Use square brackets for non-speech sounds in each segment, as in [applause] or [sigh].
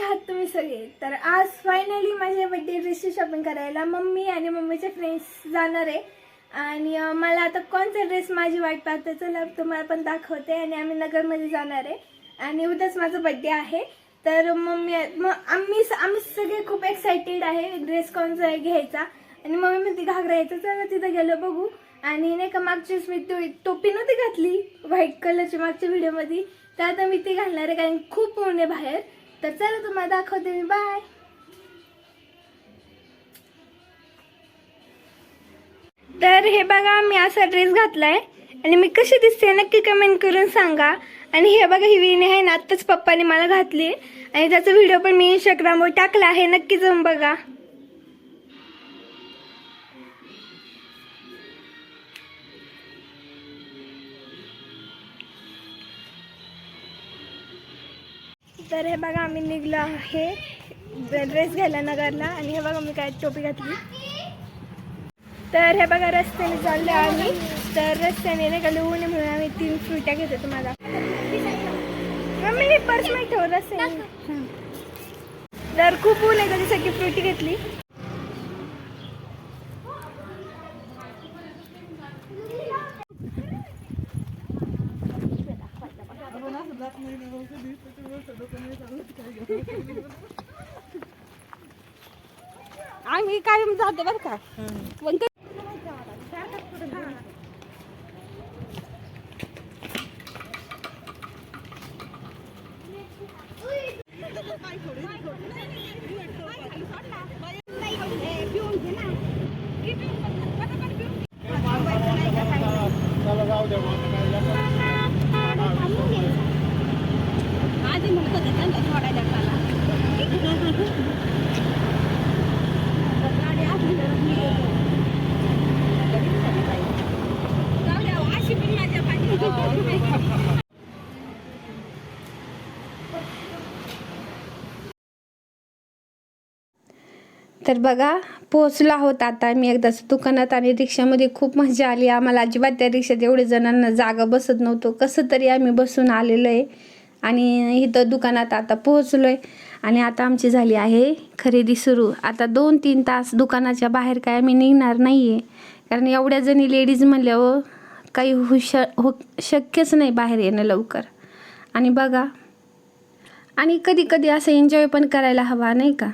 कसे आहात तुम्ही सगळे. तर आज फायनली माझ्या बड्डे ड्रेसची शॉपिंग करायला मम्मी आणि मम्मीचे फ्रेंड्स जाणार आहे. आणि मला आता कोणचा ड्रेस माझी वाट पाहते चला तुम्हाला पण दाखवते आणि आम्ही नगरमध्ये जाणार आहे. आणि उद्याच माझा बड्डे आहे. तर मम्मी मग आम्ही आम्ही सगळे खूप एक्सायटेड आहे ड्रेस कोणचा घ्यायचा. आणि मम्मी म्हणते घागरा यायचा चला तिथं गेलो बघू. आणि नाही का मागचीच मी तो टोपी नव्हती घातली व्हाईट कलरची मागच्या व्हिडिओमध्ये तर आता मी ती घालणार आहे कारण खूप ऊन आहे बाहेर. तर चला तुम्हाला दाखवते मी. बाय तर हे बघा मी असा ड्रेस घातलाय. आणि मी कशी दिसते नक्की कमेंट करून सांगा. आणि हे बघा ही विणी आहे ना आत्ताच पप्पाने मला घातली. आणि त्याचा व्हिडिओ पण मी इंस्टाग्रामवर टाकला आहे. नक्की जाऊन बघा. तर हे बघा आम्ही निघलो आहे. ड्रेस घ्यायला नगरला आणि हे बघा मी काय टोपी घातली. तर हे बघा रस्त्याने चालले आम्ही. तर रस्त्याने नाही का ऊन म्हणून आम्ही तीन फ्रुट्या घेतो तुम्हाला. मम्मी मी पर्स नाही ठेव रस्त्याने हं. तर खूप ऊन आहे त्याच्यासाठी फ्रुटी घेतली. आम्ही कायम जातो बरं का. पण ते- आधी म्हणत होते त्यांना सोडायला मला गाडी असली तर मी येतो. जाऊ द्या, अशी पण माझ्या पाठी. तर बघा पोहोचलो आहोत आता मी एकदाच दुकानात आणि रिक्षामध्ये खूप मजा आली. आम्हाला अजिबात त्या रिक्षात एवढे जणांना जागा बसत नव्हतो. कसं तरी आम्ही बसून आलेलो आहे. आणि इथं दुकानात आता पोहोचलो आहे आणि आता आमची झाली आहे खरेदी सुरू. आता दोन तीन तास दुकानाच्या बाहेर काय आम्ही निघणार नाही आहे कारण एवढ्या जणी लेडीज म्हणल्यावर काही होऊ श हो शक्यच नाही बाहेर येणं लवकर. आणि बघा आणि कधी कधी असं एन्जॉय पण करायला हवा नाही का?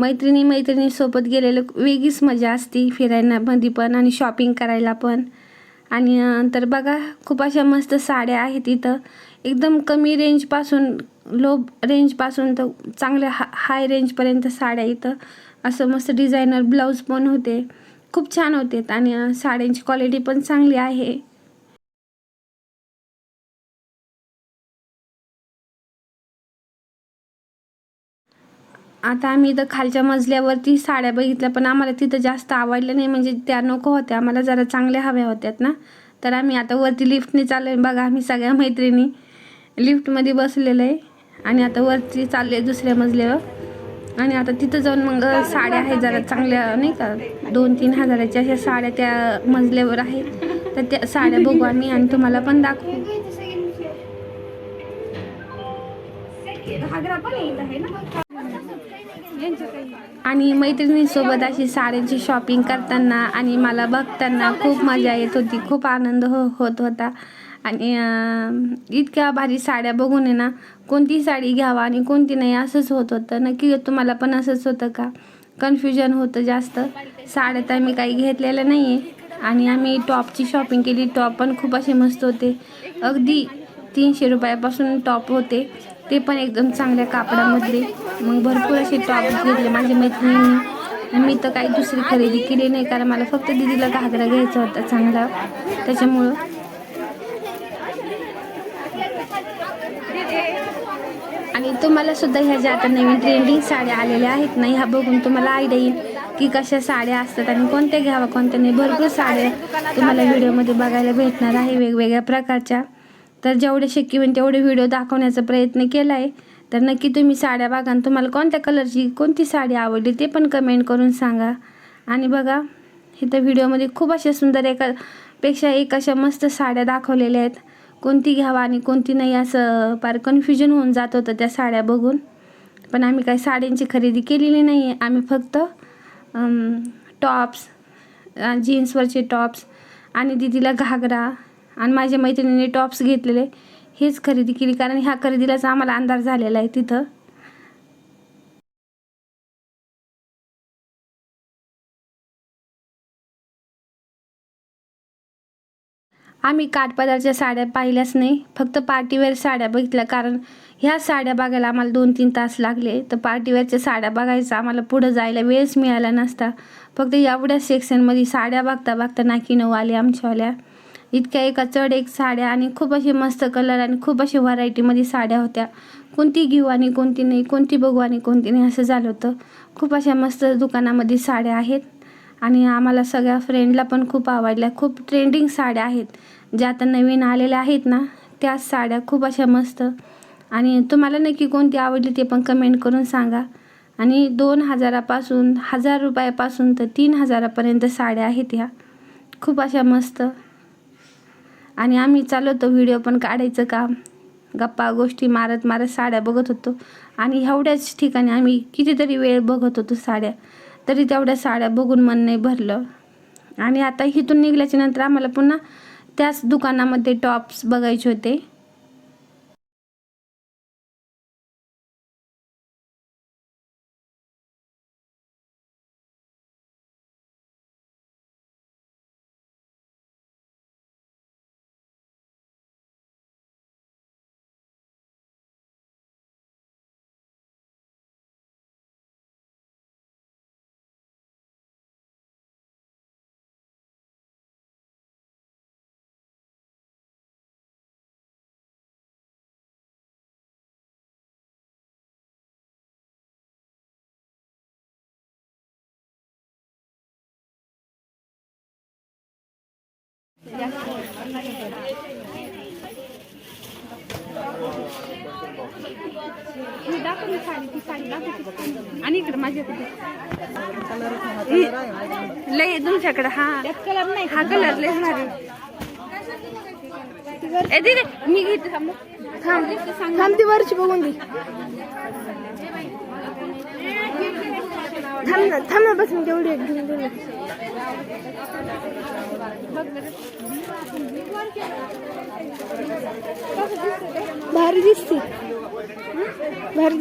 मैत्रिणी मैत्रिणीसोबत गेलेलं वेगळीच मजा असते फिरायला मध्ये पण आणि शॉपिंग करायला पण. आणि नंतर तर बघा खूप अशा मस्त साड्या आहेत इथं. एकदम कमी रेंजपासून लो रेंजपासून तर चांगल्या हा हाय रेंजपर्यंत साड्या इथं. असं मस्त डिझायनर ब्लाऊज पण होते. खूप छान होते आणि साड्यांची क्वालिटी पण चांगली आहे. आता आम्ही इथं खालच्या मजल्यावरती साड्या बघितल्या पण आम्हाला तिथं जास्त आवडल्या नाही. म्हणजे त्या नको होत्या. आम्हाला जरा चांगल्या हव्या होत्यात ना. तर आम्ही आता वरती लिफ्टने चाललो आहे बघा आम्ही सगळ्या मैत्रिणी लिफ्टमध्ये बसलेलं आहे. आणि आता वरती चालले आहे दुसऱ्या मजल्यावर. आणि आता तिथं जाऊन मग साड्या आहेत जरा चांगल्या नाही का? दोन तीन हजाराच्या अशा साड्या त्या मजल्यावर आहेत. तर त्या साड्या बघू आम्ही आणि तुम्हाला पण दाखवू. घागरा पण येत आहे ना? आणि मैत्रिणींसोबत अशी साड्यांची शॉपिंग करताना आणि मला बघताना खूप मजा येत होती खूप आनंद हो होत होता. आणि इतक्या भारी साड्या बघून आहे ना कोणती साडी घ्यावा आणि कोणती नाही असंच होत होतं. नक्की तुम्हाला पण असंच होतं का? कन्फ्युजन होतं जास्त. साड्या तर आम्ही काही घेतलेल्या नाही आहे आणि आम्ही टॉपची शॉपिंग केली टॉप पण खूप असे मस्त होते. अगदी तीनशे रुपयापासून टॉप होते. ते पण एकदम चांगल्या कापडामधले. मग भरपूर असे टॉप घेतले. माझ्या मैत्रिणींनी मी तर काही दुसरी खरेदी केली नाही. कारण मला फक्त दिदीला घागरा घ्यायचा होता चांगला. त्याच्यामुळं आणि तुम्हाला सुद्धा ह्या ज्या आता नवीन ट्रेंडिंग साड्या आलेल्या आहेत ना ह्या बघून तुम्हाला आयडिया येईल की कशा साड्या असतात आणि कोणत्या घ्यावा कोणत्या नाही. भरपूर साड्या तुम्हाला व्हिडिओमध्ये बघायला भेटणार आहे. वेगवेगळ्या प्रकारच्या. तर जेवढे शक्य होईल तेवढे व्हिडिओ दाखवण्याचा प्रयत्न केला आहे तर नक्की तुम्ही साड्या बघा आणि तुम्हाला कोणत्या कलरची कोणती साडी आवडली ते पण कमेंट करून सांगा. आणि बघा इथं व्हिडिओमध्ये खूप अशा सुंदर एका पेक्षा एक अशा मस्त साड्या दाखवलेल्या आहेत. कोणती घ्यावा आणि कोणती नाही असं फार कन्फ्युजन होऊन जात होतं त्या साड्या बघून. पण आम्ही काही साड्यांची खरेदी केलेली नाही आहे आम्ही फक्त टॉप्स जीन्सवरचे टॉप्स आणि दिदीला घागरा आणि माझ्या मैत्रिणीने टॉप्स घेतलेले. हेच खरेदी केली कारण ह्या खरेदीलाच आम्हाला अंधार झालेला आहे तिथं. आम्ही काठपदारच्या साड्या पाहिल्याच नाही. फक्त पार्टीवेअर साड्या बघितल्या कारण ह्या साड्या बघायला आम्हाला दोन तीन तास लागले. तर पार्टीवेअरच्या साड्या बघायचं आम्हाला पुढं जायला वेळच मिळाला नसता. फक्त एवढ्या सेक्शनमध्ये साड्या बघता बघता नाकी नऊ आले आमच्यावाल्या. इतक्या एका चढ एक साड्या आणि खूप असे मस्त कलर आणि खूप असे व्हरायटीमध्ये साड्या होत्या. कोणती घेऊ आणि कोणती नाही कोणती बघू आणि कोणती नाही असं झालं होतं. खूप अशा मस्त दुकानामध्ये साड्या आहेत. आणि आम्हाला सगळ्या फ्रेंडला पण खूप आवडल्या. खूप ट्रेंडिंग साड्या आहेत. ज्या आता नवीन आलेल्या आहेत ना त्या साड्या खूप अशा मस्त. आणि तुम्हाला नक्की कोणती आवडली ते पण कमेंट करून सांगा. आणि दोन हजारापासून हजार रुपयापासून तर तीन हजारापर्यंत साड्या आहेत ह्या. खूप अशा मस्त. आणि आम्ही चालू होतो व्हिडिओ पण काढायचं काम. गप्पा गोष्टी मारत मारत साड्या बघत होतो. आणि एवढ्याच ठिकाणी आम्ही कितीतरी वेळ बघत होतो साड्या. तरी तेवढ्या साड्या बघून मन नाही भरलं. आणि आता इथून निघल्याच्या नंतर आम्हाला पुन्हा त्याच दुकानामध्ये टॉप्स बघायचे होते. आणि इकडे माझ्याकडे लय तुमच्याकडे हा कलर नाही हा. कलर लय भारी. ए दीदी मी घेते. थांब. ती वरची बघून दे. थांब ना थांब ना बस मी तेवढी एक घेऊन दे ना. भारी दिसते भारी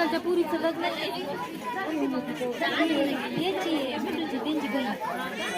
दिसते पुरीचं लग्न याची बिटूची त्यांची बहीण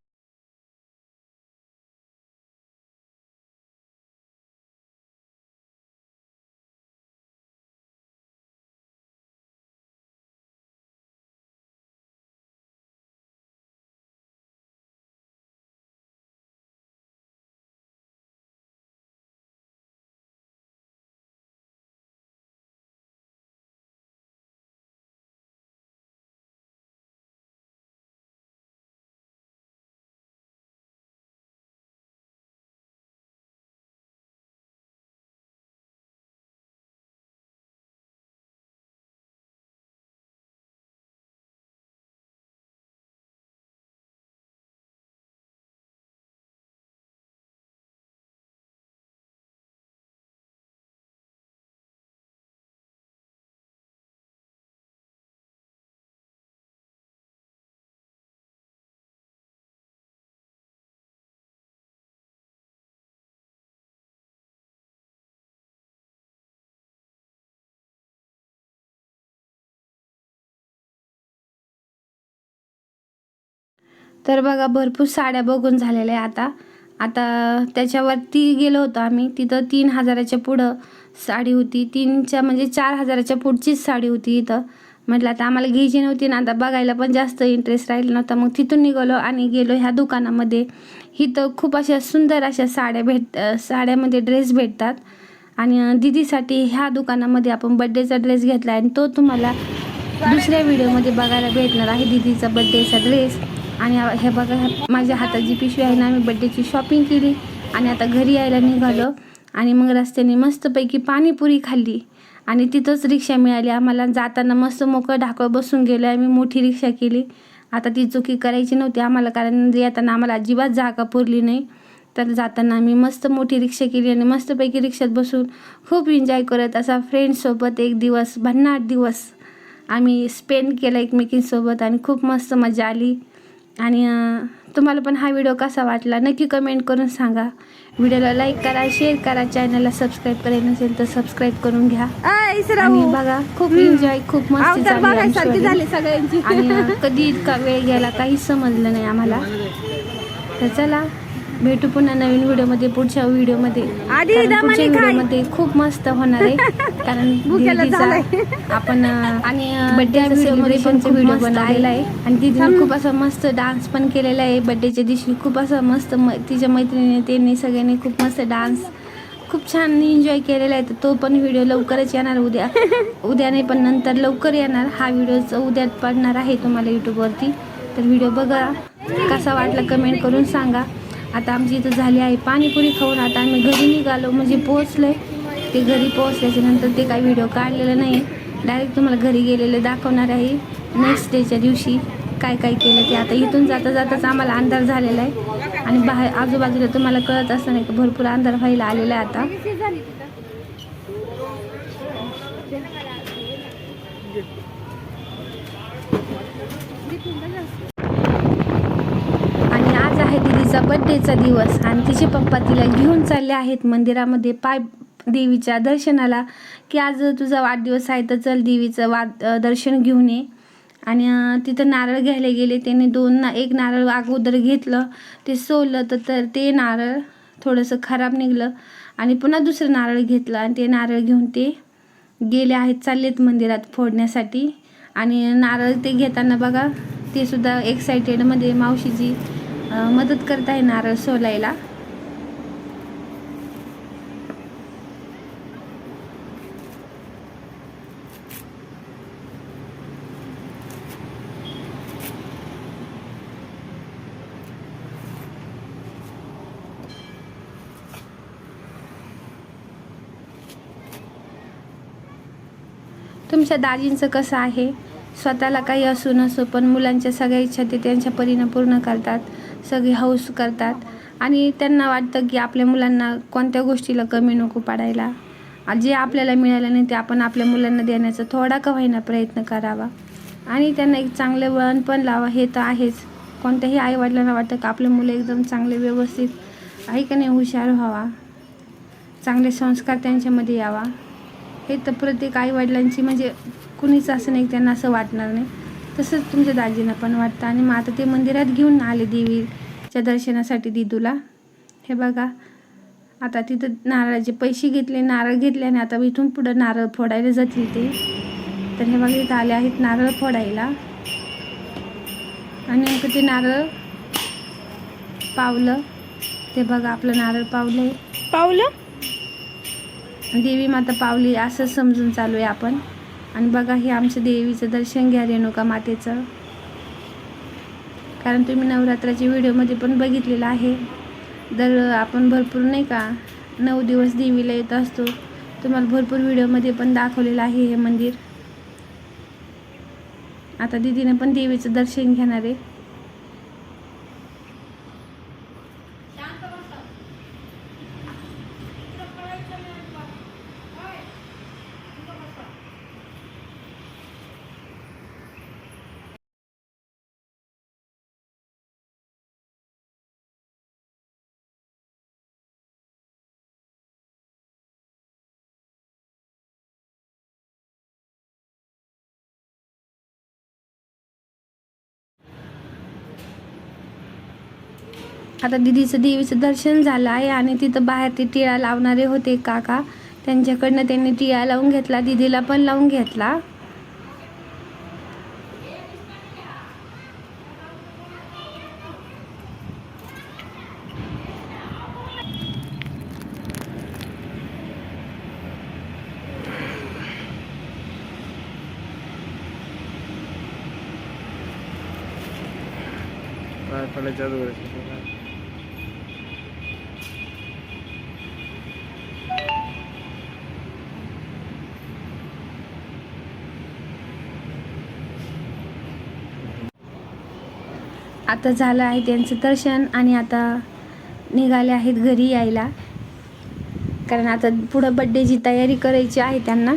तर बघा भरपूर साड्या बघून झालेल्या आहे आता. आता त्याच्यावरती गेलो होतो आम्ही. तिथं तीन हजाराच्या पुढं साडी होती. तीनच्या म्हणजे चार हजाराच्या पुढचीच साडी होती इथं. म्हटलं आता आम्हाला घ्यायची नव्हती ना. आता बघायला पण जास्त इंटरेस्ट राहिला नव्हता. मग तिथून निघालो आणि गेलो ह्या दुकानामध्ये. इथं खूप अशा सुंदर अशा साड्या भेट साड्यामध्ये ड्रेस भेटतात. आणि दिदीसाठी दीदीसाठी ह्या दुकानामध्ये आपण बड्डेचा ड्रेस घेतला आणि तो तुम्हाला दुसऱ्या व्हिडिओमध्ये बघायला भेटणार आहे. दीदीचा बड्डेचा ड्रेस आणि हे बघा माझ्या हातात जी पिशवी आहे ना आम्ही बड्डेची शॉपिंग केली आणि आता घरी यायला निघालो. आणि मग रस्त्याने मस्तपैकी पाणीपुरी खाल्ली. आणि तिथंच रिक्षा मिळाली आम्हाला. जाताना मस्त मोकळं ढाकळं बसून गेलो. आम्ही मोठी रिक्षा केली. आता ती चुकी करायची नव्हती आम्हाला कारण येताना आम्हाला अजिबात जागा पुरली नाही. तर जाताना आम्ही मस्त मोठी रिक्षा केली आणि मस्तपैकी रिक्षात बसून खूप एन्जॉय करत असा फ्रेंड्ससोबत एक दिवस भन्नाट दिवस आम्ही स्पेंड केला एकमेकींसोबत आणि खूप मस्त मजा आली. आणि तुम्हाला पण हा व्हिडिओ कसा वाटला नक्की कमेंट करून सांगा. व्हिडिओला लाईक करा शेअर करा चॅनलला सबस्क्राईब करायचं नसेल तर सबस्क्राईब करून घ्या. आणि बघा खूप एन्जॉय खूप मस्त झाली सगळ्यांची. आणि कधी इतका वेळ गेला काहीच समजलं नाही आम्हाला. तर चला भेटू पुन्हा नवीन व्हिडिओमध्ये पुढच्या व्हिडिओमध्ये. आधी पुढच्या. व्हिडिओमध्ये खूप मस्त होणार आहे. [laughs] कारण दीदीचा. आपण आणि बर्थडे सेलिब्रेशनचा व्हिडिओ बनवलेला आहे. आणि दीदीने खूप असा मस्त डान्स पण केलेला आहे. बर्थडेच्या दिवशी खूप असा मस्त म तिच्या मैत्रिणी त्यांनी सगळ्यांनी खूप मस्त डान्स खूप छान एन्जॉय केलेला आहे. तर तो पण व्हिडिओ लवकरच येणार उद्या. [laughs] उद्या नाही पण नंतर लवकर येणार. हा व्हिडिओ उद्या पडणार आहे तुम्हाला यूट्यूबवरती तर व्हिडिओ बघा. कसा वाटला कमेंट करून सांगा. आता आमची इथं झाली आहे. पाणीपुरी खाऊन आता आम्ही घरी निघालो. म्हणजे पोहोचलो ते घरी पोहोचल्याच्या नंतर ते काही व्हिडिओ काढलेलं नाही डायरेक्ट तुम्हाला घरी गेलेले दाखवणार आहे. नेक्स्ट डेच्या दिवशी काय काय केलं ते आता इथून जाता जाताच आम्हाला अंधार झालेला आहे. आणि बाहेर आजूबाजूला तुम्हाला कळत असतं नाही का भरपूर अंधार व्हायला आलेला आहे आता आणि आज तिचा बड्डेचा दिवस आणि तिचे पप्पा तिला घेऊन चालले आहेत मंदिरामध्ये पाय देवीच्या दर्शनाला की आज तुझा वाढदिवस आहे तर चल देवीचं वाद दर्शन घेऊन ये. आणि तिथं नारळ घ्यायला गेले त्याने दोन ना एक नारळ अगोदर घेतलं ते सोललं तर तर ते नारळ थोडंसं खराब निघलं आणि पुन्हा दुसरं नारळ घेतलं आणि ते नारळ घेऊन ते गेले आहेत चाललेत मंदिरात फोडण्यासाठी. आणि नारळ ते घेताना बघा ते सुद्धा एक्सायटेडमध्ये मावशीजी मदत करता येणार सोलायला? तुमच्या दाजींचं कसं आहे? स्वतःला काही असू नसो पण मुलांच्या सगळ्या इच्छा ते त्यांच्या परीनं पूर्ण करतात. सगळी हौस करतात. आणि त्यांना वाटतं की आपल्या मुलांना कोणत्या गोष्टीला कमी नको पाडायला. जे आपल्याला मिळालं नाही ते आपण आपल्या मुलांना देण्याचा थोडा का होईना प्रयत्न करावा. आणि त्यांना एक चांगले वळण पण लावा हे तर आहेच. कोणत्याही आईवडिलांना वाटतं की आपले मुलं एकदम चांगले व्यवस्थित आहे का नाही हुशार व्हावा. चांगले संस्कार त्यांच्यामध्ये यावा. हे तर प्रत्येक आईवडिलांची म्हणजे कुणीच असं नाही त्यांना असं वाटणार नाही. तसंच तुमच्या दाजींना पण वाटतं. आणि मग आता ते मंदिरात घेऊन आले देवीच्या दर्शनासाठी दिदूला. हे बघा आता तिथं नारळाचे पैसे घेतले नारळ घेतले आणि आता इथून पुढं नारळ फोडायला जातील ते. तर हे बघा इथं आले आहेत नारळ फोडायला. आणि नेमकं ते नारळ पावलं ते बघा आपलं नारळ पावलं. पावलं? देवी माता पावली असं समजून चालू आहे आपण. आणि बघा हे आमच्या देवीचं दर्शन घ्या रेणुका मातेचं. कारण तुम्ही नवरात्राच्या व्हिडिओमध्ये पण बघितलेलं आहे. दर आपण भरपूर नाही का नऊ दिवस देवीला येत असतो. तुम्हाला भरपूर व्हिडिओमध्ये पण दाखवलेलं आहे हे मंदिर. आता दिदीने पण देवीचं दर्शन घेणार आहे. आता दिदीचं देवीचं दर्शन झालं आहे आणि तिथं बाहेर ते टिळा लावणारे होते काका. त्यांच्याकडनं त्यांनी टिळा लावून घेतला दिदीला पण लावून घेतला पाय पडायच्या अगोदर आता झालं आहे त्यांचं दर्शन आणि आता निघाले आहेत घरी यायला. कारण आता पुढं बड्डेची तयारी करायची आहे त्यांना.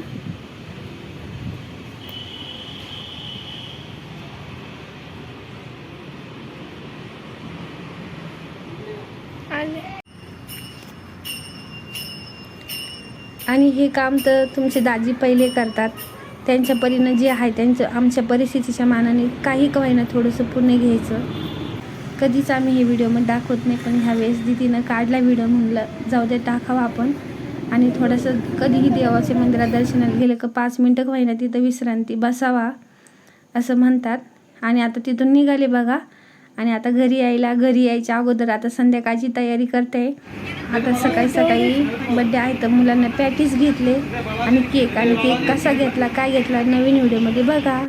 आणि हे काम तर तुमचे दाजी पहिले करतात. त्यांच्या परीनं जे आहे त्यांचं आमच्या परिस्थितीच्या मानाने काही का होईना थोडंसं पुण्य घ्यायचं. कधीच आम्ही हे व्हिडिओ मग दाखवत नाही पण ह्यावेळेस दिदीनं काढला व्हिडिओ म्हणलं जाऊ दे टाकावा आपण. आणि थोडंसं कधीही देवाच्या मंदिरात दर्शनाला गेलं का पाच मिनटं का होईना तिथं विश्रांती बसावा असं म्हणतात. आणि आता तिथून निघाले बघा आणि आता घरी यायला घरी यायच्या अगोदर आता संध्याकाळची तयारी करते. आता सकाळी सकाळी बड्डे आहे तर मुलांना पॅटीस घेतले आणि केक आणि केक कसा घेतला काय घेतला नवीन व्हिडिओमध्ये बघा.